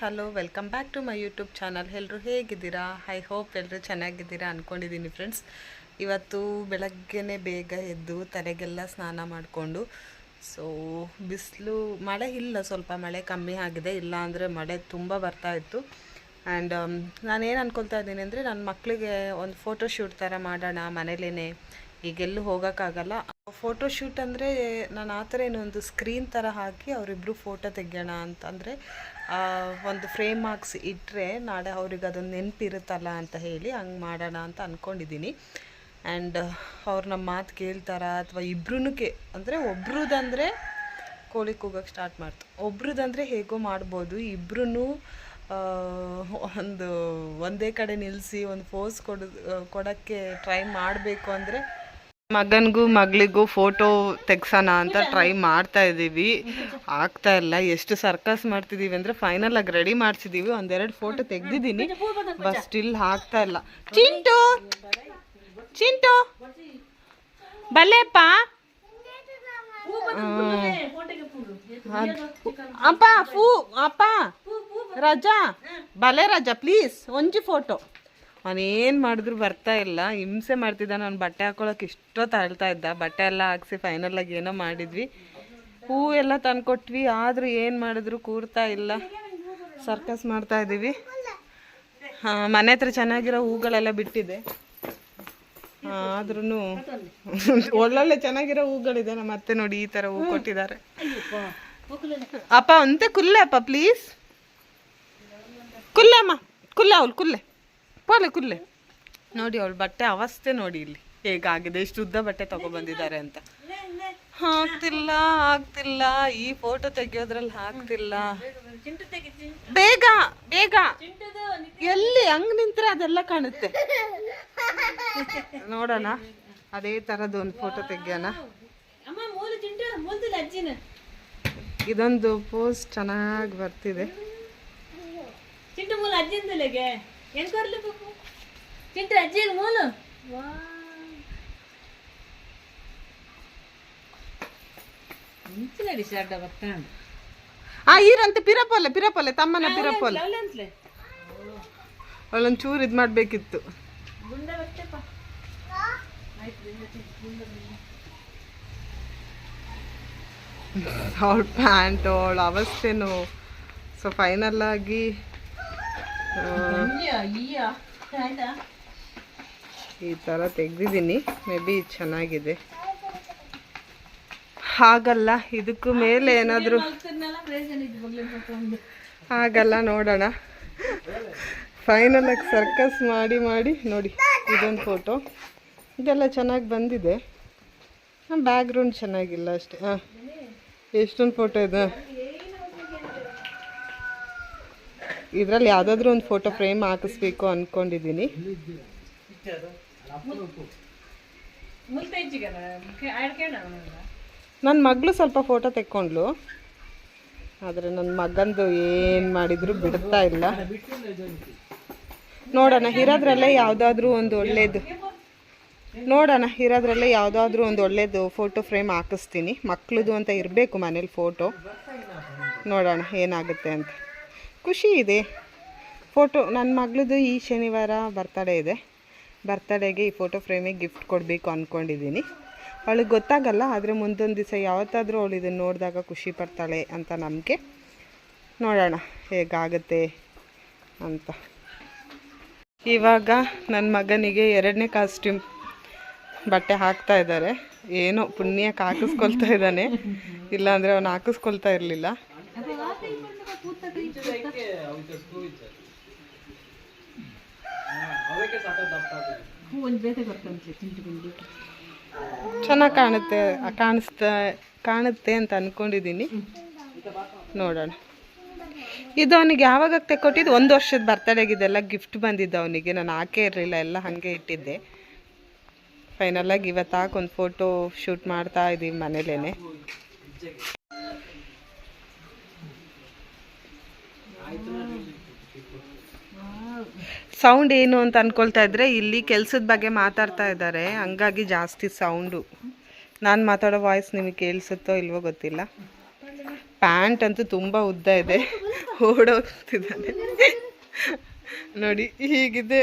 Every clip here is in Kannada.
Hello welcome back to my YouTube channel ಎಲ್ಲರೂ ಹೇಗಿದ್ದೀರಾ? ಐ ಹೋಪ್ ಎಲ್ಲರೂ ಚೆನ್ನಾಗಿದ್ದೀರಾ ಅಂದ್ಕೊಂಡಿದ್ದೀನಿ ಫ್ರೆಂಡ್ಸ್ ಇವತ್ತು ಬೆಳಗ್ಗೆನೇ ಬೇಗ ಎದ್ದು ತಲೆಗೆಲ್ಲ ಸ್ನಾನ ಮಾಡಿಕೊಂಡು ಸೊ ಬಿಸಿಲು, ಮಳೆ ಇಲ್ಲ, ಸ್ವಲ್ಪ ಮಳೆ ಕಮ್ಮಿ ಆಗಿದೆ. ಇಲ್ಲ ಅಂದರೆ ಮಳೆ ತುಂಬ ಬರ್ತಾ ಇತ್ತು. ಆ್ಯಂಡ್ ನಾನೇನು ಅಂದ್ಕೊಳ್ತಾ ಇದ್ದೀನಿ ಅಂದರೆ ನನ್ನ ಮಕ್ಕಳಿಗೆ ಒಂದು ಫೋಟೋ ಶೂಟ್ ಥರ ಮಾಡೋಣ ಮನೇಲೇ ಈಗೆಲ್ಲೂ ಹೋಗೋಕ್ಕಾಗಲ್ಲ. ಫೋಟೋ ಶೂಟ್ ಅಂದರೆ ನಾನು ಆ ಥರ ಏನೊಂದು ಸ್ಕ್ರೀನ್ ಥರ ಹಾಕಿ ಅವರಿಬ್ಬರು ಫೋಟೋ ತೆಗೆಯೋಣ ಅಂತಂದರೆ ಒಂದು ಫ್ರೇಮ್ ಮಾರ್ಕ್ಸ್ ಇಟ್ಟರೆ ನಾಳೆ ಅವ್ರಿಗೆ ಅದೊಂದು ನೆನಪಿರುತ್ತಲ್ಲ ಅಂತ ಹೇಳಿ ಹಂಗೆ ಮಾಡೋಣ ಅಂತ ಅಂದ್ಕೊಂಡಿದ್ದೀನಿ ಆ್ಯಂಡ್ ಅವ್ರು ನಮ್ಮ ಮಾತು ಕೇಳ್ತಾರ ಅಥವಾ ಇಬ್ರು ಕೇ, ಅಂದರೆ ಒಬ್ರದಂದರೆ ಕೋಳಿ ಕೂಗಕ್ಕೆ ಸ್ಟಾರ್ಟ್ ಮಾಡ್ತು, ಒಬ್ರದಂದರೆ ಹೇಗೋ ಮಾಡ್ಬೋದು ಇಬ್ರು ಒಂದು ಒಂದೇ ಕಡೆ ನಿಲ್ಲಿಸಿ ಒಂದು ಫೋಸ್ ಕೊಡು ಕೊಡೋಕ್ಕೆ ಟ್ರೈ ಮಾಡಬೇಕು ಅಂದರೆ ಮಗನಿಗೂ ಮಗಳಿಗೂ ಫೋಟೋ ತೆಗ್ಸೋಣ ಅಂತ ಟ್ರೈ ಮಾಡ್ತಾ ಇದ್ದೀವಿ ಆಗ್ತಾ ಇಲ್ಲ ಎಷ್ಟು ಸರ್ಕಸ್ ಮಾಡ್ತಿದ್ದೀವಿ ಅಂದರೆ ಫೈನಲ್ ಆಗಿ ರೆಡಿ ಮಾಡ್ಸಿದ್ದೀವಿ ಒಂದೆರಡು ಫೋಟೋ ತೆಗ್ದಿದ್ದೀನಿ ಬಸ್ ಸ್ಟಿಲ್ ಆಗ್ತಾ ಇಲ್ಲ ಚಿಂಟು ಚಿಂಟು ಬಲ್ಲೇಪ್ಪ ಅಪ್ಪ ಫೂ ಅಪ್ಪ ರಜಾ ಬಲೆ ರಜಾ ಪ್ಲೀಸ್ ಒಂಜಿ ಫೋಟೋ ಅವನೇನು ಮಾಡಿದ್ರು ಬರ್ತಾ ಇಲ್ಲ. ಹಿಂಸೆ ಮಾಡ್ತಿದ್ದ, ನಾನು ಬಟ್ಟೆ ಹಾಕೊಳಕ್ಕೆ ಇಷ್ಟೊತ್ತು ಅಳ್ತಾ ಇದ್ದ. ಬಟ್ಟೆ ಎಲ್ಲ ಹಾಕ್ಸಿ ಫೈನಲಾಗಿ ಏನೋ ಮಾಡಿದ್ವಿ. ಹೂ ಎಲ್ಲ ತಂದ್ಕೊಟ್ವಿ. ಆದರೂ ಏನು ಮಾಡಿದ್ರು ಕೂರ್ತಾ ಇಲ್ಲ. ಸರ್ಕಸ್ ಮಾಡ್ತಾ ಇದ್ದೀವಿ ಹಾಂ, ಮನೆ ಹತ್ರ ಚೆನ್ನಾಗಿರೋ ಹೂಗಳೆಲ್ಲ ಬಿಟ್ಟಿದೆ. ಆದ್ರೂ ಒಳ್ಳೊಳ್ಳೆ ಚೆನ್ನಾಗಿರೋ ಹೂಗಳಿದೆ. ನಮ್ಮ ಅತ್ತೆ ನೋಡಿ ಈ ಥರ ಹೂ ಕೊಟ್ಟಿದ್ದಾರೆ. ಅಪ್ಪ ಅಂತೆ ಕುಲ್ಲೆ ಅಪ್ಪ ಪ್ಲೀಸ್ ಕುಲ್ಲೆ ಅಮ್ಮ, ಕುಲ್ಲೆ ಅವಳು, ಕುಲ್ಲೆ. ಪೋಲೆ ಕುಲ್ಲೆ ನೋಡಿ ಅವಳು ಬಟ್ಟೆ ಅವಸ್ಥೆ ನೋಡಿ ಇಲ್ಲಿ. ಹೇಗಾಗಿದೆ? ಇಷ್ಟು ಉದ್ದ ಬಟ್ಟೆ ತಗೊಬಂದಿದ್ದಾರೆ ಅಂತ. ಹಾಕ್ತಿಲ್ಲ ಆಗ್ತಿಲ್ಲ ಈ ಫೋಟೋ ತೆಗಿಯೋದ್ರಲ್ಲಿ ಹಾಕ್ತಿಲ್ಲ. ಬೇಗ ಬೇಗ. ಎಲ್ಲಿ ಹಂಗ್ ನಿಂತ್ರೆ ಅದೆಲ್ಲ ಕಾಣುತ್ತೆ. ನೋಡೋಣ. ಅದೇ ತರದ ಒಂದು ಫೋಟೋ ತೆಗಿಯೋಣ. ಇದೊಂದು ಪೋಸ್ಟ್ ಚೆನ್ನಾಗಿ ಬರ್ತಿದೆ. ಚಿಂಟು ಮೂಲ ಅಜ್ಜಿಂದಲೆಗೆ. ಏನ್ ಅಜ್ಜಿಗೆ ಮೂಲು ಮುಂಚಿನ ಬರ್ತಾಂಡು ಆ ಇರಂತ ಪಿರಪೊಲೆ ಪಿರಪೊಲೆ ತಮ್ಮನ ಪಿರಪಲ್ಲೆ. ಅವಳೊಂದು ಚೂರು ಇದು ಮಾಡಬೇಕಿತ್ತು. ಗುಂಡ ಬರ್ತೇಪ ಅವಳ ಪ್ಯಾಂಟ್ ಅವಳ ಅವಸ್ಥೆನು. ಸೊ ಫೈನಲ್ ಆಗಿ ಆ, ಅಯ್ಯ ಅಯ್ಯ ಆಯ್ತಾ ಈ ಥರ ತೆಗ್ದಿದ್ದೀನಿ. ಮೇ ಬಿ ಚೆನ್ನಾಗಿದೆ. ಹಾಗಲ್ಲ ಇದಕ್ಕೂ ಮೇಲೆ ಏನಾದರೂ ಹಾಗಲ್ಲ ನೋಡೋಣ. ಫೈನಲ್ ಆಗಿ ಸರ್ಕಸ್ ಮಾಡಿ ಮಾಡಿ ನೋಡಿ ಇದೊಂದು ಫೋಟೋ ಇದೆಲ್ಲ ಚೆನ್ನಾಗಿ ಬಂದಿದೆ. ಬ್ಯಾಕ್ಗ್ರೌಂಡ್ ಚೆನ್ನಾಗಿಲ್ಲ ಅಷ್ಟೇ. ಹಾಂ. ಎಷ್ಟೊಂದು ಫೋಟೋ ಇದೆ? ಇದರಲ್ಲಿ ಯಾವುದಾದ್ರೂ ಒಂದು ಫೋಟೋ ಫ್ರೇಮ್ ಹಾಕಿಸ್ಬೇಕು ಅಂದ್ಕೊಂಡಿದ್ದೀನಿ ನನ್ನ ಮಗಳು ಸ್ವಲ್ಪ ಫೋಟೋ ತೆಕ್ಕೊಂಡ್ಲು ಆದರೆ ನನ್ನ ಮಗಂದು ಏನು ಮಾಡಿದ್ರು ಬಿಡ್ತಾ ಇಲ್ಲ. ನೋಡೋಣ ಇರೋದ್ರಲ್ಲೇ ಯಾವುದಾದ್ರೂ ಒಂದು ಒಳ್ಳೇದು. ನೋಡೋಣ ಇರೋದ್ರಲ್ಲೇ ಯಾವುದಾದ್ರೂ ಒಂದು ಒಳ್ಳೇದು ಫೋಟೋ ಫ್ರೇಮ್ ಹಾಕಿಸ್ತೀನಿ. ಮಕ್ಕಳದು ಅಂತ ಇರಬೇಕು ಮನೇಲಿ ಫೋಟೋ ನೋಡೋಣ ಏನಾಗುತ್ತೆ ಅಂತ. ಖುಷಿ ಇದೆ. ಫೋಟೋ ನನ್ನ ಮಗಳದು ಈ ಶನಿವಾರ ಬರ್ತಡೇ ಇದೆ. ಬರ್ತಡೇಗೆ ಈ ಫೋಟೋ ಫ್ರೇಮಿಗೆ ಗಿಫ್ಟ್ ಕೊಡಬೇಕು ಅಂದ್ಕೊಂಡಿದ್ದೀನಿ ಅವಳಿಗೆ ಗೊತ್ತಾಗಲ್ಲ, ಆದರೆ ಮುಂದೊಂದು ದಿವಸ ಯಾವತ್ತಾದರೂ ಅವಳು ಇದನ್ನು ನೋಡಿದಾಗ ಖುಷಿ ಪಡ್ತಾಳೆ ಅಂತ ನಂಬಿಕೆ ನೋಡೋಣ ಹೇಗಾಗುತ್ತೆ ಅಂತ. ಇವಾಗ ನನ್ನ ಮಗನಿಗೆ ಎರಡನೇ ಕಾಸ್ಟ್ಯೂಮ್ ಬಟ್ಟೆ ಹಾಕ್ತಾ ಇದ್ದಾರೆ. ಏನೋ ಪುಣ್ಯಕ್ಕೆ ಹಾಕಿಸ್ಕೊಳ್ತಾ ಇದ್ದಾನೆ. ಇಲ್ಲಾಂದರೆ ಅವನು ಹಾಕಿಸ್ಕೊಳ್ತಾ ಇರಲಿಲ್ಲ. ಒಂದು ಬೇತೆ ಬರ್ತಂತೆ ಚಿಂಟು ಗುಂಡಿ ಚೆನ್ನಾಗಿ ಕಾಣುತ್ತೆ ಕಾಣಿಸ್ತಾ ಕಾಣುತ್ತೆ ಅಂತ ಅಂದ್ಕೊಂಡಿದ್ದೀನಿ ನೋಡೋಣ. ಇದು ಅವನಿಗೆ ಯಾವಾಗ ತೆಕ್ಕೊಟ್ಟಿದ್ದು? ಒಂದು ವರ್ಷದ ಬರ್ತಡೇಗಿದೆಲ್ಲ ಗಿಫ್ಟ್ ಬಂದಿದ್ದು ಅವನಿಗೆ. ನಾನು ಹಾಕೇ ಇರಲಿಲ್ಲ ಎಲ್ಲ ಹಾಗೆ ಇಟ್ಟಿದ್ದೆ. ಫೈನಲಾಗಿ ಇವತ್ತು ಹಾಕಿ ಒಂದು ಫೋಟೋ ಶೂಟ್ ಮಾಡ್ತಾ ಇದ್ದೀವಿ ಮನೇಲೇ ಸೌಂಡ್ ಏನು ಅಂತ ಅನ್ಕೊಳ್ತಾ ಇದ್ರೆ ಇಲ್ಲಿ ಕೆಲ್ಸದ ಬಗ್ಗೆ ಮಾತಾಡ್ತಾ ಇದ್ದಾರೆ. ಹಂಗಾಗಿ ಜಾಸ್ತಿ ಸೌಂಡು ನಾನು ಮಾತಾಡೋ ವಾಯ್ಸ್ ನಿಮಗೆ ಕೇಳಿಸುತ್ತೋ ಇಲ್ವೋ ಗೊತ್ತಿಲ್ಲ. ಪ್ಯಾಂಟ್ ಅಂತೂ ತುಂಬ ಉದ್ದ ಇದೆ. ಓಡೋಗ್ತಿದ್ದಾನೆ. ನೋಡಿ, ಹೀಗಿದೆ.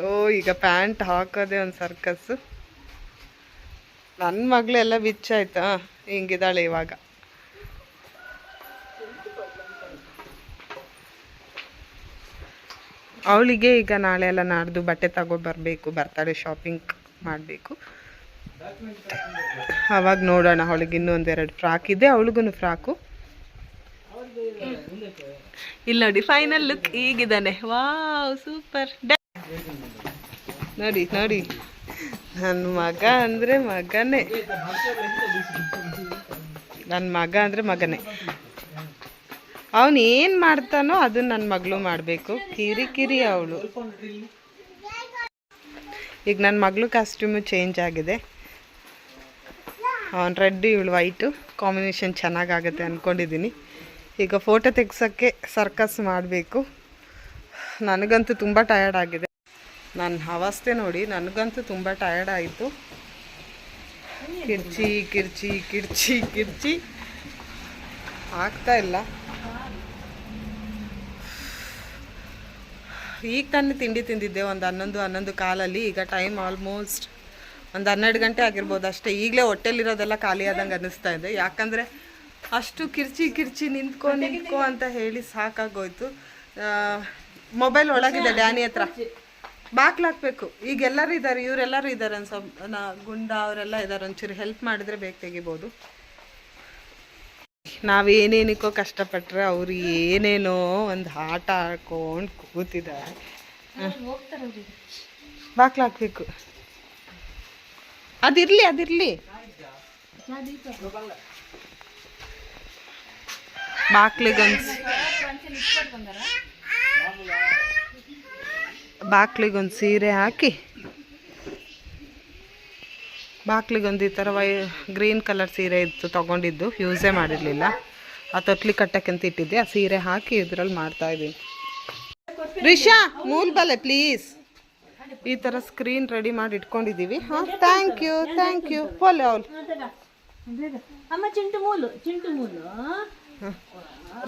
ಓ, ಈಗ ಪ್ಯಾಂಟ್ ಹಾಕೋದೆ ಒಂದು ಸರ್ಕಸ್ಸು ನನ್ನ ಮಗಳೆಲ್ಲ ಬಿಚ್ಚಾಯ್ತಾ? ಹಿಂಗಿದ್ದಾಳೆ ಇವಾಗ. ಅವಳಿಗೆ ಈಗ ನಾಳೆ ಎಲ್ಲ ನಾಡ್ದು ಬಟ್ಟೆ ತಗೋ ಬರಬೇಕು ಬರ್ತಾಳೆ ಶಾಪಿಂಗ್ ಮಾಡಬೇಕು. ಅವಾಗ ನೋಡೋಣ, ಅವಳಿಗೆ ಇನ್ನೂ ಒಂದೆರಡು ಫ್ರಾಕ್ ಇದೆ ಅವಳಿಗೂ ಫ್ರಾಕು ಇಲ್ಲ ನೋಡಿ ಫೈನಲ್ ಲುಕ್ ಈಗಿದ್ದಾನೆ. ವಾವ್ ಸೂಪರ್ ನೋಡಿ ನೋಡಿ. ನನ್ನ ಮಗ ಅಂದರೆ ಮಗನೇ. ನನ್ನ ಮಗ ಅಂದರೆ ಮಗನೇ. ಅವನು ಏನು ಮಾಡ್ತಾನೋ ಅದನ್ನ ನನ್ನ ಮಗಳು ಮಾಡಬೇಕು. ಕಿರಿ ಕಿರಿ ಅವಳು. ಈಗ ನನ್ನ ಮಗಳು ಕಾಸ್ಟ್ಯೂಮ್ ಚೇಂಜ್ ಆಗಿದೆ. ಅವನ್ ರೆಡ್ ಇವಳು ವೈಟು ಕಾಂಬಿನೇಷನ್ ಚೆನ್ನಾಗಾಗುತ್ತೆ ಅಂದ್ಕೊಂಡಿದ್ದೀನಿ ಈಗ ಫೋಟೋ ತೆಗ್ಸೋಕ್ಕೆ ಸರ್ಕಸ್ ಮಾಡಬೇಕು. ನನಗಂತೂ ತುಂಬ ಟಯರ್ಡ್ ಆಗಿದೆ. ನನ್ನ ಅವಸ್ಥೆ ನೋಡಿ, ನನಗಂತೂ ತುಂಬ ಟಯರ್ಡ್ ಆಯಿತು. ಕಿರ್ಚಿ ಕಿರ್ಚಿ ಕಿರ್ಚಿ ಕಿರ್ಚಿ. ಆಗ್ತಾ ಇಲ್ಲ. ಈಗ ತಾನೇ ತಿಂಡಿ ತಿಂದಿದ್ದೆ, ಒಂದು ಹನ್ನೊಂದು ಹನ್ನೊಂದು ಕಾಲಲ್ಲಿ. ಈಗ ಟೈಮ್ ಆಲ್ಮೋಸ್ಟ್ ಒಂದು ಹನ್ನೆರಡು ಗಂಟೆ ಆಗಿರ್ಬೋದು ಅಷ್ಟೇ. ಈಗಲೇ ಹೊಟ್ಟೆಲಿರೋದೆಲ್ಲ ಖಾಲಿ ಆದಂಗೆ ಅನ್ನಿಸ್ತಾ ಇದೆ. ಯಾಕಂದರೆ ಅಷ್ಟು ಕಿರ್ಚಿ ಕಿರ್ಚಿ ನಿಂತ್ಕೊ ನಿಂತ್ಕೊ ಅಂತ ಹೇಳಿ ಸಾಕಾಗೋಯ್ತು. ಮೊಬೈಲ್ ಒಳಗಿದೆ ಡ್ಯಾನಿ ಹತ್ರ. ಬಾಕ್ಲಾಕ್ಬೇಕು ಈಗ ಎಲ್ಲರೂ ಇದ್ದಾರೆ, ಇವರೆಲ್ಲರೂ ಇದ್ದಾರೆ ಸ್ವಲ್ಪ ನಾ, ಗುಂಡ, ಅವರೆಲ್ಲ ಇದ್ದಾರೆ. ಒಂಚೂರು ಹೆಲ್ಪ್ ಮಾಡಿದ್ರೆ ಬೇಗ ತೆಗಿಬೋದು. ನಾವೇನೇನಕ್ಕೋ ಕಷ್ಟಪಟ್ರೆ ಅವ್ರು ಏನೇನೋ ಒಂದು ಆಟ ಆಡ್ಕೊಂಡು ಕೂತಿದ್ದಾರೆ. ಹೋಗ್ತಾರೆ ಅವ್ರಿಗೆ ಬಾಕ್ಲು ಹಾಕ್ಬೇಕು ಅದಿರ್ಲಿ ಅದಿರ್ಲಿ. ಬಾಕ್ಲಿಗೊಂದು ಬಾಕ್ಲಿಗೊಂದು ಸೀರೆ ಹಾಕಿ. ಬಾಕ್ಲಿಗೊಂದು ಈ ಥರ ವೈ ಗ್ರೀನ್ ಕಲರ್ ಸೀರೆ ಇತ್ತು ತೊಗೊಂಡಿದ್ದು. ಯೂಸೇ ಮಾಡಿರಲಿಲ್ಲ. ಆ ತೊಟ್ಲಿ ಕಟ್ಟಕ್ಕಂತ ಇಟ್ಟಿದ್ದೆ. ಆ ಸೀರೆ ಹಾಕಿ ಇದ್ರಲ್ಲಿ ಮಾಡ್ತಾ ಇದ್ದೀನಿ. ರಿಷಾ ಮೂಲ್ ಬಲೆ ಪ್ಲೀಸ್ ಈ ಥರ ಸ್ಕ್ರೀನ್ ರೆಡಿ ಮಾಡಿ ಇಟ್ಕೊಂಡಿದ್ದೀವಿ. ಹಾಂ ಥ್ಯಾಂಕ್ ಯು ಥ್ಯಾಂಕ್ ಯು ಫೋಲ್ ಅವಲ್ ಮೂಲು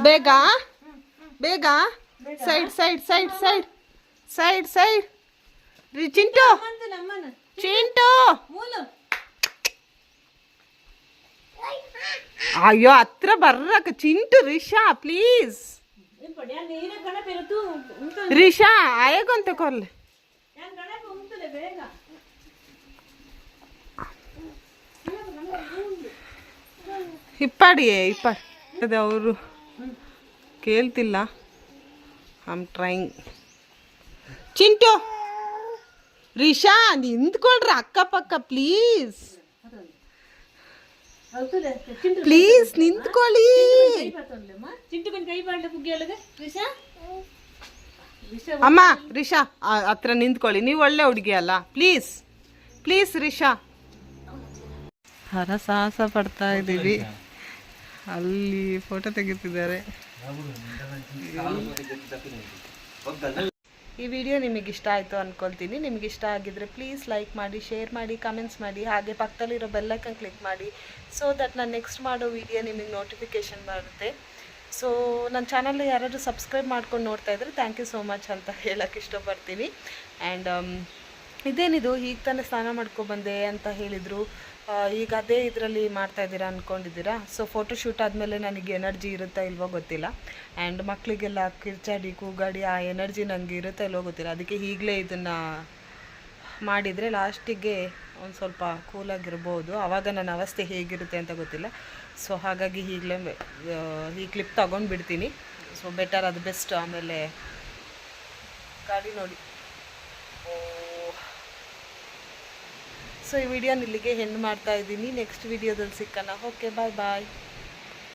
ಬೇಗ? ಬೇಗ? Side side side side. Side side. Chintu. Chintu. ಅಯ್ಯೋ, ಹತ್ರ ಬರ್ರಕ್ಕ, ಚಿಂಟು ರಿಷಾ ಪ್ಲೀಸ್ ರಿಷಾ ಆಯಗೊಂತ ಕೊರ್ಲೆ ಇಪ್ಪಾಡಿಯೇ ಇಪ್ಪ ಅವರು. ಕೇಳ್ತಿಲ್ಲ. I am trying Chintu, Risha, ನಿಂತ್ಕೊಳ್ರಿ ಅಕ್ಕಪಕ್ಕ ಪ್ಲೀಸ್ ರಿಷಾ ನಿಂತ್ಕೊಳ್ಳಿ ಅಮ್ಮ ರಿಷಾ ಹತ್ರ ನಿಂತ್ಕೊಳ್ಳಿ ನೀವು ಒಳ್ಳೆ ಹುಡುಗಿ ಅಲ್ಲ ಪ್ಲೀಸ್ ಪ್ಲೀಸ್ ರಿಷಾ ಹರಸಾಹಸ ಪಡ್ತಾ ಇದ್ದೀವಿ ಅಲ್ಲಿ ಫೋಟೋ ತೆಗಿತಿದ್ದಾರೆ ಈ ವಿಡಿಯೋ ನಿಮಗೆ ಇಷ್ಟ ಆಯಿತು ಅಂದ್ಕೊಳ್ತೀನಿ ಇಷ್ಟ ಆಗಿದ್ರೆ ಪ್ಲೀಸ್ ಲೈಕ್ ಮಾಡಿ ಶೇರ್ ಮಾಡಿ ಕಮೆಂಟ್ಸ್ ಮಾಡಿ, ಹಾಗೆ ಪಕ್ಕದಲ್ಲಿರೋ ಬೆಲ್ಲೈಕನ್ ಕ್ಲಿಕ್ ಮಾಡಿ ಸೊ ದಟ್ ನಾನು ನೆಕ್ಸ್ಟ್ ಮಾಡೋ ವಿಡಿಯೋ ನಿಮಗೆ ನೋಟಿಫಿಕೇಷನ್ ಬರುತ್ತೆ. ಸೊ ನನ್ನ ಚಾನಲ್ನ ಯಾರಾದರೂ ಸಬ್ಸ್ಕ್ರೈಬ್ ಮಾಡ್ಕೊಂಡು ನೋಡ್ತಾ ಇದ್ರೆ ಥ್ಯಾಂಕ್ ಯು ಸೋ ಮಚ್ ಅಂತ ಹೇಳೋಕ್ಕೆ ಇಷ್ಟಪಡ್ತೀನಿ. ಆ್ಯಂಡ್ ಇದೇನಿದು? ಈಗ ತಾನೇ ಸ್ನಾನ ಮಾಡ್ಕೊಬಂದೆ ಅಂತ ಹೇಳಿದರು. ಈಗ ಅದೇ ಇದರಲ್ಲಿ ಮಾಡ್ತಾ ಇದ್ದೀರಾ ಅಂದ್ಕೊಂಡಿದ್ದೀರಾ ಸೊ ಫೋಟೋ ಶೂಟ್ ಆದಮೇಲೆ ನನಗೆ ಎನರ್ಜಿ ಇರುತ್ತಾ ಇಲ್ವೋ ಗೊತ್ತಿಲ್ಲ. ಆ್ಯಂಡ್ ಮಕ್ಕಳಿಗೆಲ್ಲ ಕಿರ್ಚಾಡಿ, ಕೂಗಾಡಿ ಆ ಎನರ್ಜಿ ನನಗೆ ಇರುತ್ತಾ ಇಲ್ವೋ ಗೊತ್ತಿಲ್ಲ. ಅದಕ್ಕೆ ಈಗಲೇ ಇದನ್ನು ಮಾಡಿದರೆ ಲಾಸ್ಟಿಗೆ ಒಂದು ಸ್ವಲ್ಪ ಕೂಲಾಗಿರ್ಬೋದು ಆವಾಗ ನನ್ನ ಅವಸ್ಥೆ ಹೇಗಿರುತ್ತೆ ಅಂತ ಗೊತ್ತಿಲ್ಲ. ಸೊ ಹಾಗಾಗಿ ಈಗಲೇ ಈ ಕ್ಲಿಪ್ ತಗೊಂಡು ಬಿಡ್ತೀನಿ ಸೊ ಬೆಟರ್ ಅದು ಬೆಸ್ಟ್ ಆಮೇಲೆ ಗಾಡಿ ನೋಡಿ. ಸೊ ಈ ವಿಡಿಯೋನ ಇಲ್ಲಿಗೆ ಹೆಣ್ಣು ಮಾಡ್ತಾ ಇದ್ದೀನಿ. ನೆಕ್ಸ್ಟ್ ವಿಡಿಯೋದಲ್ಲಿ ಸಿಕ್ಕಣ ಓಕೆ ಬಾಯ್ ಬಾಯ್